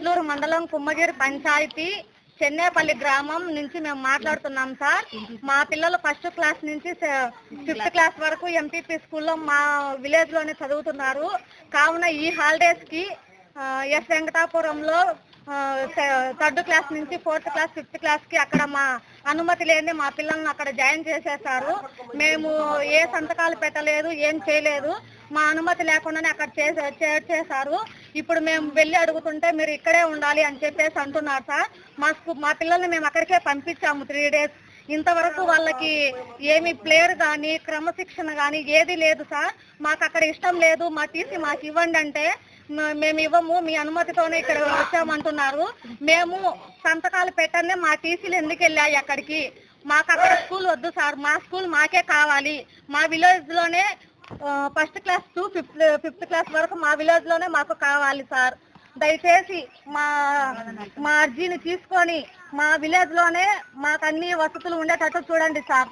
మండలం కుమ్మగేరి పంచాయతీ చెన్నేపల్లి గ్రామం నుంచి మేము మాట్లాడుతున్నాం సార్. మా పిల్లలు ఫస్ట్ క్లాస్ నుంచి ఫిఫ్త్ క్లాస్ వరకు ఎంపీపీ స్కూల్లో మా విలేజ్లోనే చదువుతున్నారు. కావున ఈ హాలిడేస్కి ఎస్ వెంకటాపురంలో థర్డ్ క్లాస్ నుంచి ఫోర్త్ క్లాస్ ఫిఫ్త్ క్లాస్కి అక్కడ మా అనుమతి లేని మా పిల్లల్ని అక్కడ జాయిన్ చేసేసారు మేము ఏ సంతకాలు పెట్టలేదు ఏం చేయలేదు. మా అనుమతి లేకుండానే అక్కడ చేసే ఇప్పుడు మేము వెళ్ళి అడుగుతుంటే మీరు ఇక్కడే ఉండాలి అని చెప్పేసి అంటున్నారు సార్. మా మా పిల్లల్ని మేము అక్కడికే పంపించాము త్రీ డేస్ ఇంతవరకు వాళ్ళకి ఏమి ప్లేయర్ కానీ క్రమశిక్షణ కానీ ఏది లేదు సార్. మాకు అక్కడ ఇష్టం లేదు. మా టీసీ మాకు ఇవ్వండి అంటే మేము ఇవ్వము. మీ అనుమతితోనే ఇక్కడ వచ్చామంటున్నారు. మేము సంతకాలు పెట్టనే మా టీసీలు ఎందుకు వెళ్ళాయి అక్కడికి? మాకు అక్కడ స్కూల్ వద్దు సార్. మా స్కూల్ మాకే కావాలి. మా విలేజ్లోనే first class to fifth fifth class వరకు మా విలేజ్లోనే మాకు కావాలి సార్. దయచేసి మా మా అర్జీని తీసుకొని మా విలేజ్లోనే మాకు అన్ని వసతులు ఉండేటట్టు చూడండి సార్.